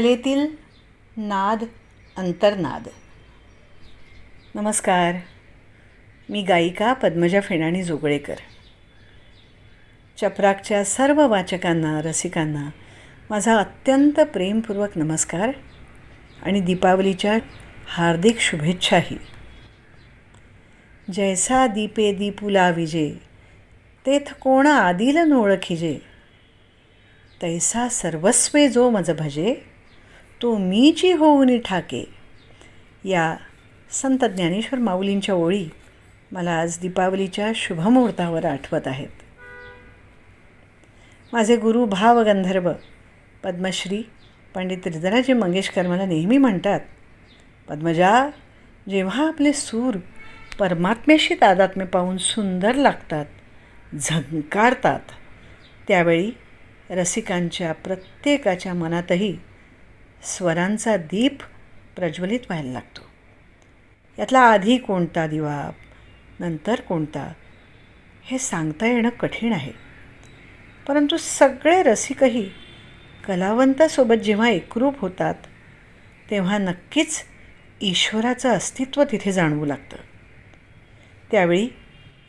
कलेतील नाद अंतर्नाद. नमस्कार. मी गायिका पद्मजा फेणाणी जोगळेकर. चपराकच्या सर्व वाचकांना रसिकांना माझा अत्यंत प्रेमपूर्वक नमस्कार आणि दीपावलीच्या हार्दिक शुभेच्छाही. जैसा दीपे दीपुला विजे तेथ कोण आदिल नोळखिजे तैसा सर्वस्वे जो मज भजे तो मीची होऊन ठाके. या संत ज्ञानेश्वर माऊलींच्या ओळी मला आज दीपावलीच्या शुभमुहूर्तावर आठवत आहेत. माझे गुरु भावगंधर्व पद्मश्री पंडित रिदराजे मंगेशकर मला नेहमी म्हणतात पद्मजा जेव्हा आपले सूर परमात्म्याशी तादात्म्य पाहून सुंदर लागतात झंकारतात त्यावेळी रसिकांच्या प्रत्येकाच्या मनातही स्वरांचा दीप प्रज्वलित व्हायला लागतो. यातला आधी कोणता दिवा नंतर कोणता हे सांगता येणं कठीण आहे. परंतु सगळे रसिकही कलावंतासोबत जेव्हा एकरूप होतात तेव्हा नक्कीच ईश्वराचं अस्तित्व तिथे जाणवू लागतं. त्यावेळी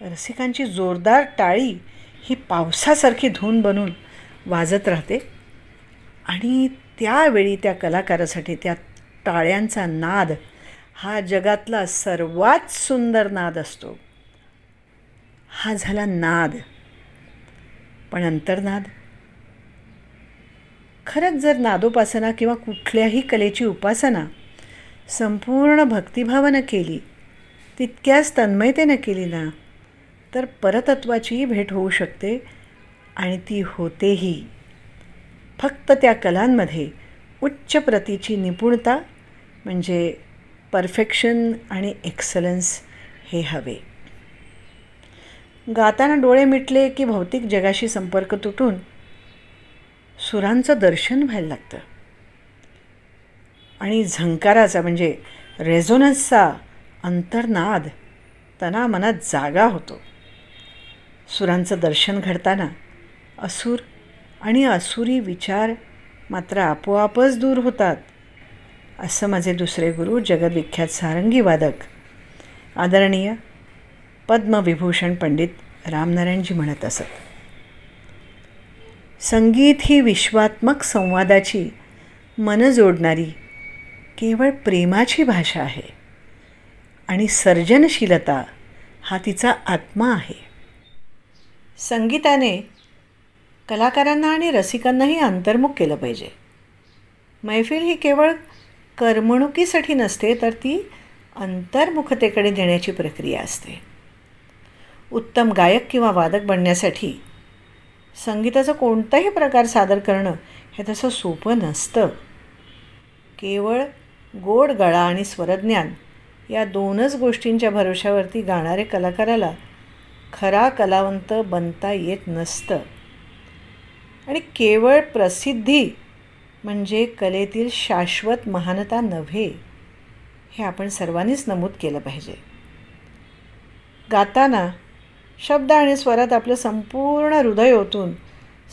रसिकांची जोरदार टाळी ही पावसासारखी धून बनून वाजत राहते आणि त्यावेळी त्या कलाकारासाठी त्या टाळ्यांचा नाद हा जगातला सर्वात सुंदर नाद असतो. हा झाला नाद. पण अंतर्नाद खरंच जर नादोपासना किंवा कुठल्याही कलेची उपासना संपूर्ण भक्तिभावानं केली तितक्याच तन्मयतेनं केली ना तर परतत्वाचीही भेट होऊ शकते आणि ती होतेही. फक्त त्या कलांमध्ये उच्च प्रतीची निपुणता म्हणजे परफेक्शन आणि एक्सलन्स हे हवे. गाताना डोळे मिटले की भौतिक जगाशी संपर्क तुटून सुरांचं दर्शन व्हायला लागतं. आणि झंकाराचा म्हणजे रेझोनन्सचा अंतर्नाद तना मनात जागा होतो. सुरांचं दर्शन घडताना असुर आणि असुरी विचार मात्र आपोआपच दूर होतात असं माझे दुसरे गुरु जगद्विख्यात सारंगी वादक आदरणीय पद्मविभूषण पंडित रामनारायणजी म्हणत असत. संगीत ही विश्वात्मक संवादाची मन जोडणारी केवळ प्रेमाची भाषा आहे आणि सर्जनशीलता हा तिचा आत्मा आहे. संगीताने कलाकारांना आणि रसिकांनाही अंतर्मुख केलं पाहिजे. मैफिल ही केवळ करमणुकीसाठी नसते तर ती अंतर्मुखतेकडे देण्याची प्रक्रिया असते. उत्तम गायक किंवा वादक बनण्यासाठी संगीताचा कोणताही प्रकार सादर करणं हे तसं सोपं नसतं. केवळ गोड गळा आणि स्वरज्ञान या दोनच गोष्टींच्या भरोशावरती गाणारे कलाकाराला खरा कलावंत बनता येत नसतं. आणि केवळ प्रसिद्धी म्हणजे कलेतील शाश्वत महानता नव्हे हे आपण सर्वांनीच नमूद केलं पाहिजे. गाताना शब्द आणि स्वरात आपलं संपूर्ण हृदय ओतून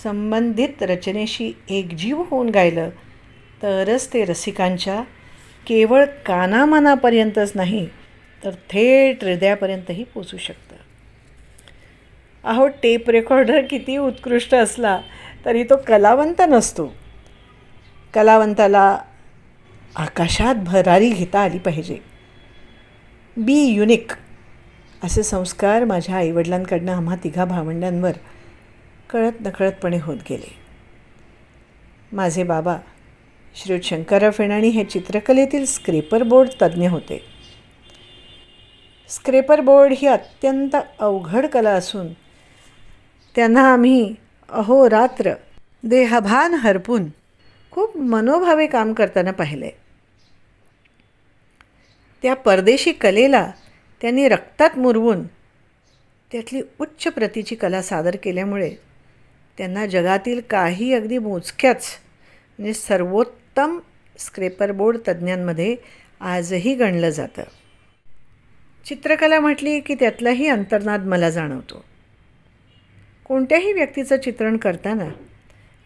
संबंधित रचनेशी एकजीव होऊन गायलं तरच ते रसिकांच्या केवळ कानामानापर्यंतच नाही तर थेट हृदयापर्यंतही पोचू शकतं. अहो टेप रेकॉर्डर किती उत्कृष्ट असला तरी तो कलावंत नसतो. कलावंताला आकाशात भरारी घेता आली पाहिजे. बी युनिक असे संस्कार माझ्या आईवडिलांकडनं आम्हा तिघा भावंडांवर कळत नकळतपणे होत गेले. माझे बाबा श्री शंकरराव फेणाणी हे चित्रकलेतील स्क्रेपर बोर्ड तज्ज्ञ होते. स्क्रेपर बोर्ड ही अत्यंत अवघड कला असून त्यांना आम्ही अहोरात्र देहभान हरपून. खूप मनोभावे काम करताना पाहिले. त्या परदेशी कलेला त्यांनी रक्तात मुरवून त्यातली उच्च प्रतीची कला सादर केल्यामुळे त्यांना जगातील काही अगदी मोजक्याच म्हणजे सर्वोत्तम स्क्रेपर बोर्ड तज्ज्ञांमध्ये आजही गणलं जातं. चित्रकला म्हटली की त्यातलाही अंतर्नाद मला जाणवतो. कोणत्याही व्यक्तीचं चित्रण करताना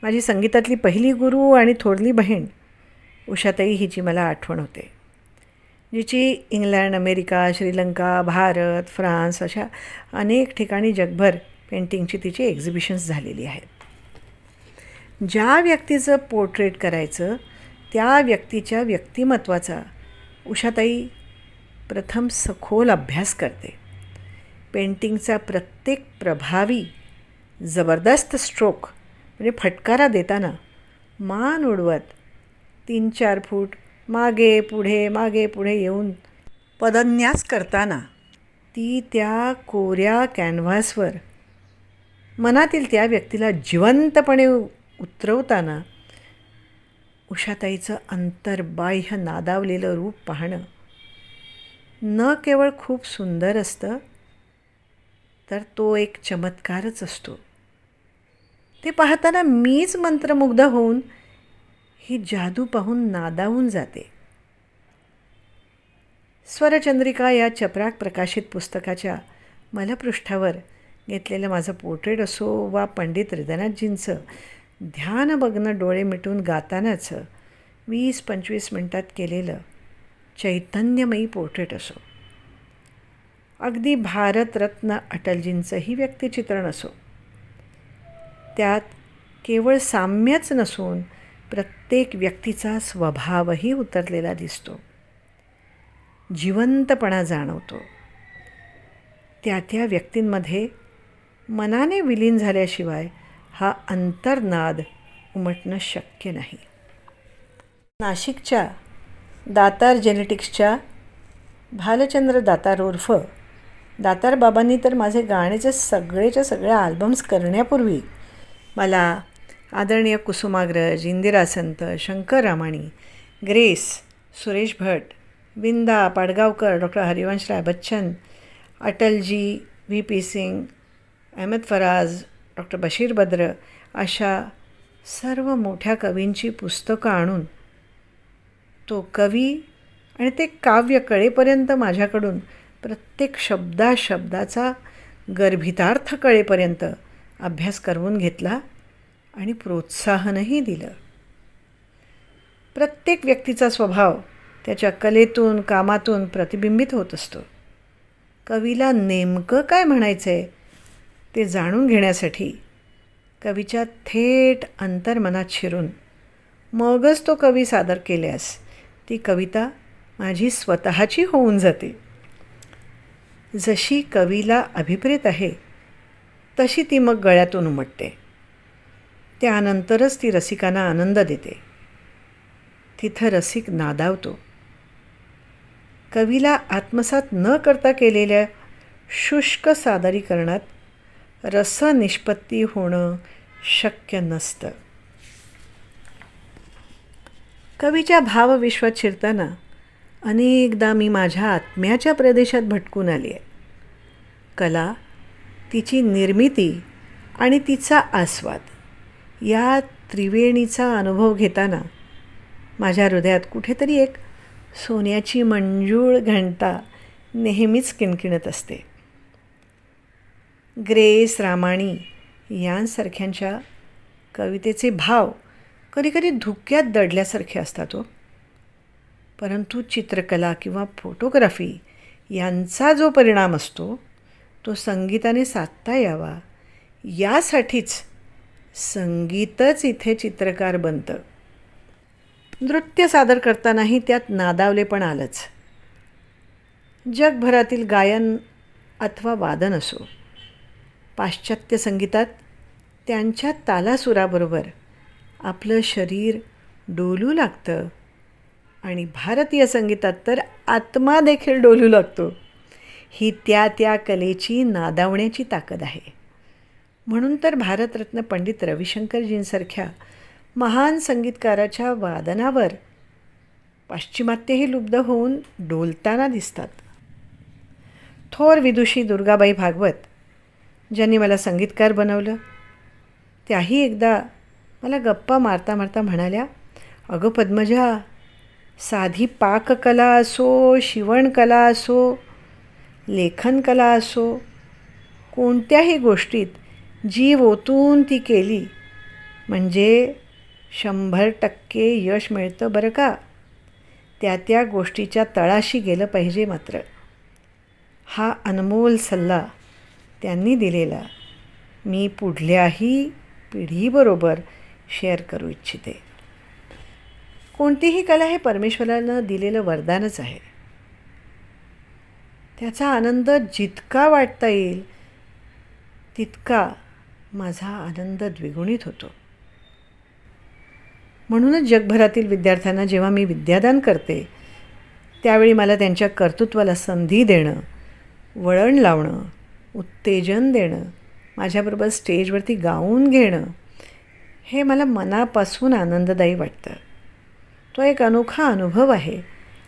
माझी संगीतातली पहिली गुरु आणि थोरली बहीण उषाताई हिची मला आठवण होते. जिची England America Sri Lanka Bharat France अशा अनेक ठिकाणी जगभर पेंटिंगची तिची एक्झिबिशन्स झालेली आहेत. ज्या व्यक्तीचं पोर्ट्रेट करायचं त्या व्यक्तीच्या व्यक्तिमत्वाचा उषाताई प्रथम सखोल अभ्यास करते. पेंटिंगचा प्रत्येक प्रभावी जबरदस्त स्ट्रोक म्हणजे फटकारा देताना मान उडवत तीन चार फूट मागे पुढे मागे पुढे येऊन पदन्यास करताना ती त्या कोऱ्या कॅनव्हासवर मनातील त्या व्यक्तीला जिवंतपणे उतरवताना उषाताईचं अंतर्बाह्य नादावलेलं रूप पाहणं न केवळ खूप सुंदर असतं तर तो एक चमत्कारच असतो. ते पाहताना मीच मंत्रमुग्ध होऊन ही जादू पाहून नादावून जाते. स्वरचंद्रिका या चपराक प्रकाशित पुस्तकाच्या मलपृष्ठावर घेतलेलं माझं पोर्ट्रेट असो वा पंडित हृदयनाथजींचं ध्यान बघणं डोळे मिटून गातानाचं वीस पंचवीस मिनटात केलेलं चैतन्यमयी पोर्ट्रेट असो. अगदी भारतरत्न अटलजींचंही व्यक्तिचित्रण असो. त्यात केवळ साम्यच नसून प्रत्येक व्यक्तीचा स्वभावही उतरलेला दिसतो. जिवंतपणा जाणवतो. त्या त्या व्यक्तींमध्ये मनाने विलीन झाल्याशिवाय हा अंतर्नाद उमटणं शक्य नाही. नाशिकच्या दातार जेनेटिक्सच्या भालचंद्र दातार उर्फ दातार बाबांनी तर माझे गाण्याचे सगळेच्या सगळे आल्बम्स करण्यापूर्वी मला आदरणीय Kusumagraj Indira Sant Shankar Ramani Grace Suresh Bhat Vinda Padgaonkar doctor Harivanshrai Bachchan Atalji V P Singh Ahmad Faraz doctor Bashir Badr अशा सर्व मोठ्या कवींची पुस्तकं आणून तो कवी आणि ते काव्य कळेपर्यंत माझ्याकडून प्रत्येक शब्दा शब्दाचा गर्भितार्थ कळेपर्यंत अभ्यास करवून घेतला आणि प्रोत्साहनही दिलं. प्रत्येक व्यक्तीचा स्वभाव त्याच्या कलेतून कामातून प्रतिबिंबित होत असतो. कवीला नेमकं काय म्हणायचं आहे ते जाणून घेण्यासाठी कवीच्या थेट अंतर्मनात शिरून मगच तो कवी सादर केल्यास ती कविता माझी स्वतःची होऊन जाते. जशी कवीला अभिप्रेत आहे तशी ती मग गळ्यातून उमटते. त्यानंतरच ती रसिकांना आनंद देते. तिथं रसिक नादावतो. कवीला आत्मसात न करता केलेल्या शुष्क सादरीकरणात रसनिष्पत्ती होणं शक्य नसतं. कवीच्या भावविश्वात शिरताना अनेकदा मी माझ्या आत्म्याच्या प्रदेशात भटकून आली आहे कला तिची निर्मिती आणि तिचा आस्वाद या त्रिवेणीचा अनुभव घेताना माझ्या हृदयात कुठेतरी एक सोन्याची मंजूळ घंटा नेहमीच किणकिणत असते. ग्रेस रामाणी यांसारख्यांच्या कवितेचे भाव कधीकधी धुक्यात दडल्यासारखे असतात हो. परंतु चित्रकला किंवा फोटोग्राफी यांचा जो परिणाम असतो तो संगीताने साधता यावा. यासाठीच संगीतच इथे चित्रकार बनतं. नृत्य सादर करतानाही त्यात नादावले पण आलंच. जगभरातील गायन अथवा वादन असो. पाश्चात्य संगीतात त्यांच्या तालासुराबरोबर आपलं शरीर डोलू लागतं. आणि भारतीय संगीतात तर आत्मा देखील डोलू लागतो. ही त्या त्या कलेची नादावण्याची ताकद आहे. म्हणून तर भारतरत्न पंडित रविशंकरजींसारख्या महान संगीतकाराच्या वादनावर पाश्चिमात्यही लुब्ध होऊन डोलताना दिसतात. थोर विदुषी दुर्गाबाई भागवत ज्यांनी मला संगीतकार बनवलं त्याही एकदा मला गप्पा मारता मारता म्हणाल्या अगं पद्मजा साधी पाककला असो शिवणकला असो लेखनकला असो कोणत्याही गोष्टीत जीव ओतून ती केली म्हणजे शंभर टक्के यश मिळतं बरं का? त्या त्या गोष्टीच्या तळाशी गेलं पाहिजे मात्र. हा अनमोल सल्ला त्यांनी दिलेला. मी पुढल्याही पिढीबरोबर शेअर करू इच्छिते. कोणतीही कला हे परमेश्वरानं दिलेलं वरदानच आहे. त्याचा आनंद जितका वाटता येईल तितका माझा आनंद द्विगुणित होतो. म्हणूनच जगभरातील विद्यार्थ्यांना जेव्हा मी विद्यादान करते त्यावेळी मला त्यांच्या कर्तृत्वाला संधी देणं वळण लावणं उत्तेजन देणं माझ्याबरोबर स्टेजवरती गाऊन घेणं हे मला मनापासून आनंददायी वाटतं. तो एक अनोखा अनुभव आहे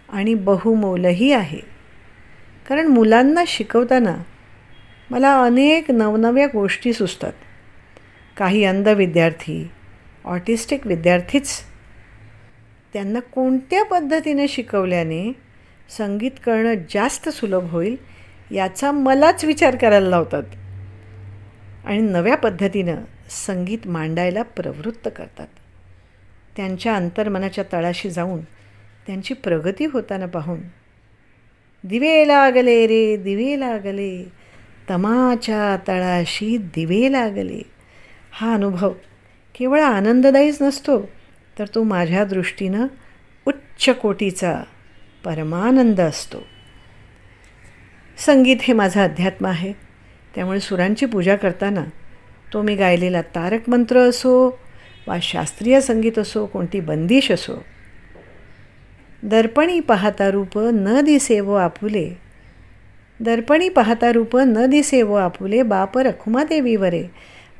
आणि बहुमोलही आहे. कारण मुलांना शिकवताना मला अनेक नवनव्या गोष्टी सुचतात. काही अंध विद्यार्थी ऑटिस्टिक विद्यार्थीच त्यांना कोणत्या पद्धतीने शिकवल्याने संगीत करणं जास्त सुलभ होईल याचा मलाच विचार करायला लावतात आणि नव्या पद्धतीनं संगीत मांडायला प्रवृत्त करतात. त्यांच्या अंतर्मनाच्या तळाशी जाऊन त्यांची प्रगती होताना पाहून दिवे लागले रे दिवे लागले तमाच्या तळाशी दिवे लागले हा अनुभव केवळ आनंददायीच नसतो तर तो माझ्या दृष्टीनं उच्च कोटीचा परमानंद असतो संगीत हे माझं अध्यात्म आहे त्यामुळे सुरांची पूजा करताना तो मी गायलेला तारक मंत्र असो वा शास्त्रीय संगीत असो कोणती बंदिश असो दर्पणी पाहता रूप न दिसे व आपुले. दर्पणी पाहता रूप न दिसे व आपुले बाप रखुमादेवीवरे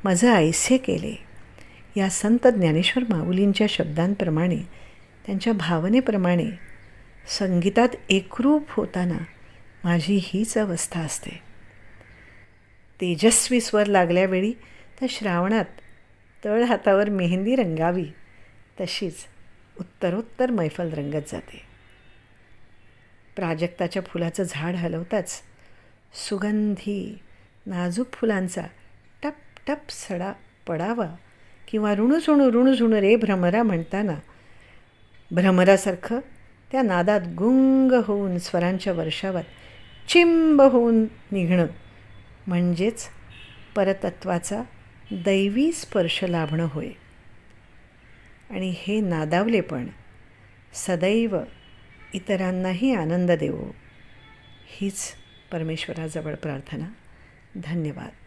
माझं आयसे केले. या संत ज्ञानेश्वर माऊलींच्या शब्दांप्रमाणे त्यांच्या भावनेप्रमाणे संगीतात एकरूप होताना माझी हीच अवस्था असते. तेजस्वी स्वर लागल्यावेळी तर श्रावणात तळ हातावर मेहंदी रंगावी तशीच उत्तरोत्तर मैफल रंगत जाते. प्राजक्ताच्या फुलाचं झाड हलवताच सुगंधी नाजूक फुलांचा टप टप सडा पडावा किंवा ऋणुझुणू ऋणुझुणू रे भ्रमरा म्हणताना भ्रमरासारखं त्या नादात गुंग होऊन स्वरांच्या वर्षावात चिंब होऊन निघणं म्हणजेच परतत्वाचा दैवी स्पर्श लाभणं होय. आणि हे नादावले पण. सदैव इतरांनाही आनंद देवो. हीच परमेश्वराजवळ प्रार्थना. धन्यवाद.